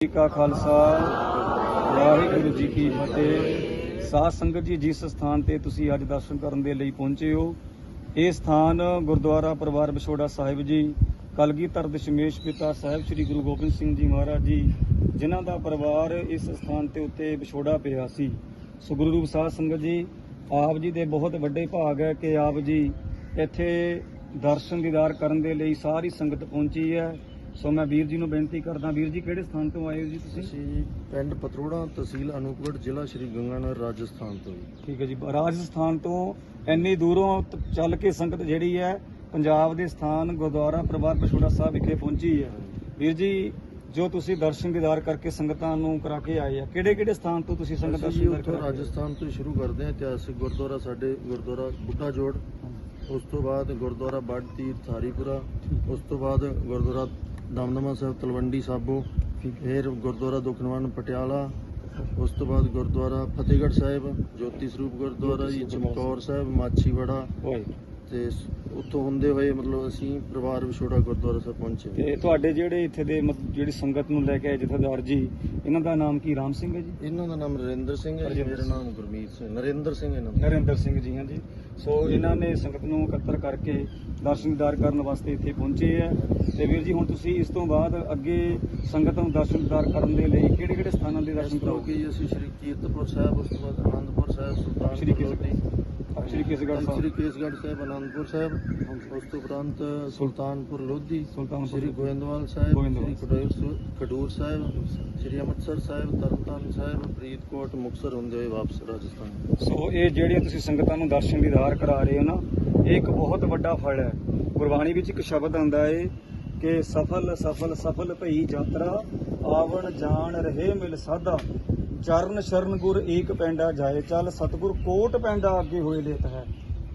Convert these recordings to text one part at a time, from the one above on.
ਜੀ ਕਾ ਖਾਲਸਾ, ਵਾਹਿਗੁਰੂ ਜੀ ਕੀ ਫਤਿਹ। ਸਾਧ ਸੰਗਤ ਜੀ, ਜਿਸ ਸਥਾਨ ਤੇ ਤੁਸੀਂ ਅੱਜ ਦਰਸ਼ਨ ਕਰਨ ਦੇ ਲਈ ਪਹੁੰਚੇ ਹੋ, ਇਹ ਸਥਾਨ ਗੁਰਦੁਆਰਾ ਪਰਿਵਾਰ ਵਿਛੋੜਾ ਸਾਹਿਬ ਜੀ, ਕਲਗੀਧਰ ਦਸ਼ਮੇਸ਼ ਪਿਤਾ ਸਾਹਿਬ ਸ੍ਰੀ ਗੁਰੂ ਗੋਬਿੰਦ ਸਿੰਘ ਜੀ ਮਹਾਰਾਜ ਜੀ, ਜਿਨ੍ਹਾਂ ਦਾ ਪਰਿਵਾਰ ਇਸ ਸਥਾਨ ਤੇ ਉੱਤੇ ਵਿਛੋੜਾ ਪਿਆ ਸੀ। ਸੋ ਗੁਰੂ ਰੂਪ ਸਾਧ ਸੰਗਤ ਜੀ, ਆਪ ਜੀ ਦੇ ਬਹੁਤ ਵੱਡੇ ਭਾਗ ਹੈ ਕਿ ਆਪ ਜੀ ਇੱਥੇ ਦਰਸ਼ਨ ਦੀਦਾਰ ਕਰਨ ਦੇ ਲਈ ਸਾਰੀ ਸੰਗਤ ਪਹੁੰਚੀ ਹੈ। ਸੋ ਮੈਂ ਵੀਰ ਜੀ ਨੂੰ ਬੇਨਤੀ ਕਰਦਾ ਵੀਰ ਜੀ ਕਿਹੜੇ ਸਥਾਨ ਤੋਂ ਆਏ ਹੋ ਜੀ ਤੁਸੀਂ? ਅਸੀਂ ਪਿੰਡ ਪਤਰੋੜਾ ਤਹਿਸੀਲ ਅਨੂਪਗੜ੍ਹ ਜ਼ਿਲ੍ਹਾ ਸ਼੍ਰੀ ਗੰਗਾਨਗਰ ਰਾਜਸਥਾਨ ਤੋਂ ਜੀ। ਠੀਕ ਹੈ ਜੀ ਰਾਜਸਥਾਨ ਤੋਂ ਇੰਨੀ ਦੂਰੋਂ ਤ- ਚੱਲ ਕੇ ਸੰਗਤ ਜਿਹੜੀ ਹੈ ਪੰਜਾਬ ਦੇ ਸਥਾਨ ਗੁਰਦੁਆਰਾ ਪਰਿਵਾਰ ਪਛੋੜਾ ਸਾਹਿਬ ਵਿਖੇ ਪਹੁੰਚੀ ਹੈ। ਵੀਰ ਜੀ ਜੋ ਤੁਸੀਂ ਦਰਸ਼ਨ ਦੀਦਾਰ ਕਰਕੇ ਸੰਗਤਾਂ ਨੂੰ ਕਰਾ ਕੇ ਆਏ ਆ ਕਿਹੜੇ ਕਿਹੜੇ ਸਥਾਨ ਤੋਂ ਤੁਸੀਂ ਸੰਗਤ ਅਸੀਂ ਜੀ ਦਰਸ਼ਨ ਉੱਥੋਂ ਕਰਾ ਕੇ? ਰਾਜਸਥਾਨ ਤੋਂ ਹੀ ਸ਼ੁਰੂ ਕਰਦੇ ਹਾਂ ਇਤਿਹਾਸਿਕ ਗੁਰਦੁਆਰਾ ਸਾਡੇ ਗੁਰਦੁਆਰਾ ਬੁੱਢਾ ਜੋੜ ਉਸ ਤੋਂ ਬਾਅਦ ਗੁਰਦੁਆਰਾ ਬੱਡ ਤੀਰਥ ਹਰੀਪੁਰਾ ਉਸ ਤੋਂ ਬਾਅਦ ਗੁਰਦੁਆਰਾ ਦਮਦਮਾ ਸਾਹਿਬ ਤਲਵੰਡੀ ਸਾਬੋ ਫਿਰ ਗੁਰਦੁਆਰਾ ਦੁਖਨਵਾਨ ਪਟਿਆਲਾ ਉਸ ਤੋਂ ਬਾਅਦ ਗੁਰਦੁਆਰਾ ਫਤਿਹਗੜ੍ਹ ਸਾਹਿਬ ਜੋਤੀ ਸਰੂਪ ਗੁਰਦੁਆਰਾ ਜੀ ਚਮਕੌਰ ਸਾਹਿਬ ਮਾਛੀਵਾੜਾ। ਤੇ ਉੱਥੋਂ ਹੁੰਦੇ ਹੋਏ ਮਤਲਬ ਅਸੀਂ ਪਰਿਵਾਰ ਵਿਛੋੜਾ ਗੁਰਦੁਆਰਾ ਸਾਹਿਬ ਪਹੁੰਚੇ ਤੇ ਤੁਹਾਡੇ ਜਿਹੜੇ ਇੱਥੇ ਦੇ ਮਤ- ਜਿਹੜੀ ਸੰਗਤ ਨੂੰ ਲੈ ਕੇ ਆਏ ਜਥੇਦਾਰ ਜੀ ਇਹਨਾਂ ਦਾ ਨਾਮ ਕੀ ਰਾਮ ਸਿੰਘ ਹੈ ਜੀ? ਇਹਨਾਂ ਦਾ ਨਾਮ ਨਰਿੰਦਰ ਸਿੰਘ ਹੈ ਜੀ, ਮੇਰਾ ਨਾਮ ਗੁਰਮੀਤ ਸਿੰਘ ਨਰਿੰਦਰ ਸਿੰਘ ਇਹਨਾਂ ਦਾ। ਨਰਿੰਦਰ ਸਿੰਘ ਜੀ ਹਾਂ ਜੀ ਸੋ ਇਹਨਾਂ ਨੇ ਸੰਗਤ ਨੂੰ ਇਕੱਤਰ ਕਰਕੇ ਦਰਸ਼ਨ ਦੀਦਾਰ ਕਰਨ ਵਾਸਤੇ ਇੱਥੇ ਪਹੁੰਚੇ ਹੈ ਤੇ ਵੀਰ ਜੀ ਹੁਣ ਤੁਸੀਂ ਇਸ ਤੋਂ ਬਾਅਦ ਅੱਗੇ ਸੰਗਤ ਨੂੰ ਦਰਸ਼ਨ ਦੀਦਾਰ ਕਰਨ ਦੇ ਲਈ ਕਿਹੜੇ ਕਿਹੜੇ ਸਥਾਨਾਂ ਦੇ ਦਰਸ਼ਨ ਕਰੋਗੇ? ਅਸੀਂ ਸ਼੍ਰੀ ਕੀਰਤਪੁਰ ਸਾਹਿਬ ਉਸ ਤੋਂ ਬਾਅਦ ਆਨੰਦਪੁਰ ਸਾਹਿਬ ਸੁਲਤਾਨਪੁਰ ਲੋਧੀ, ਸ਼੍ਰੀ ਕੇਸਗੜ੍ਹ ਸਾਹਿਬ ਸ਼੍ਰੀ ਕੇਸਗੜ੍ਹ ਸਾਹਿਬ ਆਨੰਦਪੁਰ ਸਾਹਿਬ। ਉਸ ਤੋਂ ਉਪਰੰਤ ਸੁਲਤਾਨਪੁਰ ਲੋਧੀ ਸੁਲਤਾਨਪੁਰ ਸ਼੍ਰੀ ਗੋਇੰਦਵਾਲ ਸਾਹਿਬ ਸ਼੍ਰੀ ਖਡੂਰ ਸਾਹਿਬ ਸ਼੍ਰੀ ਅੰਮ੍ਰਿਤਸਰ ਸਾਹਿਬ ਤਰਨਤਾਰਨ ਸਾਹਿਬ ਫਰੀਦਕੋਟ ਮੁਕਤਸਰ ਹੁੰਦੇ ਹੋਏ ਵਾਪਸ ਰਾਜਸਥਾਨ। ਸੋ ਇਹ ਜਿਹੜੀਆਂ ਤੁਸੀਂ ਸੰਗਤਾਂ ਨੂੰ ਦਰਸ਼ਨ ਦੀਦਾਰ ਕਰਾ ਰਹੇ ਹੋ ਨਾ ਇਹ ਇੱਕ ਬਹੁਤ ਵੱਡਾ ਫਲ ਹੈ। ਗੁਰਬਾਣੀ ਵਿੱਚ ਇੱਕ ਸ਼ਬਦ ਆਉਂਦਾ ਹੈ ਕਿ ਸਫਲ ਸਫਲ ਸਫਲ ਭਈ ਯਾਤਰਾ ਆਵਣ ਜਾਣ ਰਹੇ ਮਿਲ ਸਾਧਾ। ਚਰਨ ਸ਼ਰਨ ਗੁਰ ਏਕ ਪੈਂਡਾ ਜਾਏ ਚੱਲ, ਸਤਗੁਰ ਕੋਟ ਪੈਂਡਾ ਅੱਗੇ ਹੋਏ ਲੇਤ ਹੈ।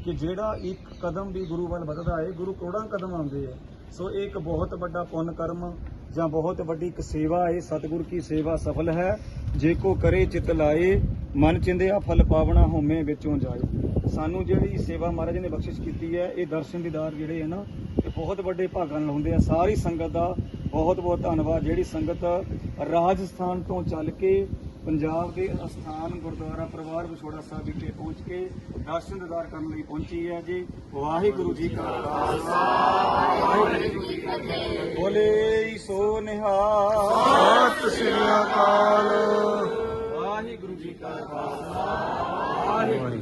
ਕਿ ਜਿਹੜਾ ਇੱਕ ਕਦਮ ਵੀ ਗੁਰੂ ਵੱਲ ਵੱਧਦਾ ਹੈ, ਗੁਰੂ ਕਰੋੜਾਂ ਕਦਮ ਆਉਂਦੇ ਹੈ ਸੋ ਇਹ ਇੱਕ ਬਹੁਤ ਵੱਡਾ ਪੁੰਨ ਕਰਮ ਜਾਂ ਬਹੁਤ ਵੱਡੀ ਇੱਕ ਸੇਵਾ ਹੈ, ਸਤਿਗੁਰ ਕੀ ਸੇਵਾ ਸਫਲ ਹੈ। ਜੇ ਕੋ ਕਰੇ ਚਿਤ ਲਾਏ, ਮਨ ਚਿੰਦਿਆ ਫਲ ਪਾਵਣਾ ਹੋਮੇ ਵਿੱਚੋਂ ਜਾਏ। ਸਾਨੂੰ ਜਿਹੜੀ ਸੇਵਾ ਮਹਾਰਾਜ ਨੇ ਬਖਸ਼ਿਸ਼ ਕੀਤੀ ਹੈ, ਇਹ ਦਰਸ਼ਨ ਦੀਦਾਰ ਜਿਹੜੇ ਹੈ ਨਾ, ਇਹ ਬਹੁਤ ਵੱਡੇ ਭਾਗਾਂ ਨਾਲ ਹੁੰਦੇ ਆ। ਸਾਰੀ ਸੰਗਤ ਦਾ ਬਹੁਤ ਬਹੁਤ ਧੰਨਵਾਦ। ਜਿਹੜੀ ਸੰਗਤ ਰਾਜਸਥਾਨ ਤੋਂ ਚੱਲ ਕੇ ਪੰਜਾਬ ਦੇ ਅਸਥਾਨ ਗੁਰਦੁਆਰਾ ਪਰਿਵਾਰ ਵਿਛੋੜਾ ਸਾਹਿਬ ਵਿਖੇ ਪਹੁੰਚ ਕੇ ਰਾਸ਼ਨ ਦਿਦਾਰ ਕਰਨ ਲਈ ਪਹੁੰਚੀ ਹੈ ਜੀ। ਵਾਹਿਗੁਰੂ ਜੀ ਕਾ ਖਾਲਸਾ। ਵਾਹਿਗੁਰੂ ਜੀ ਕੀ ਫਤਿਹ ਸੋ ਨਿਹਾਲ। ਸਤਿ ਸ੍ਰੀ ਅਕਾਲ। ਵਾਹਿਗੁਰੂ ਜੀ ਕਾ ਵਾਹਿਗੁਰੂ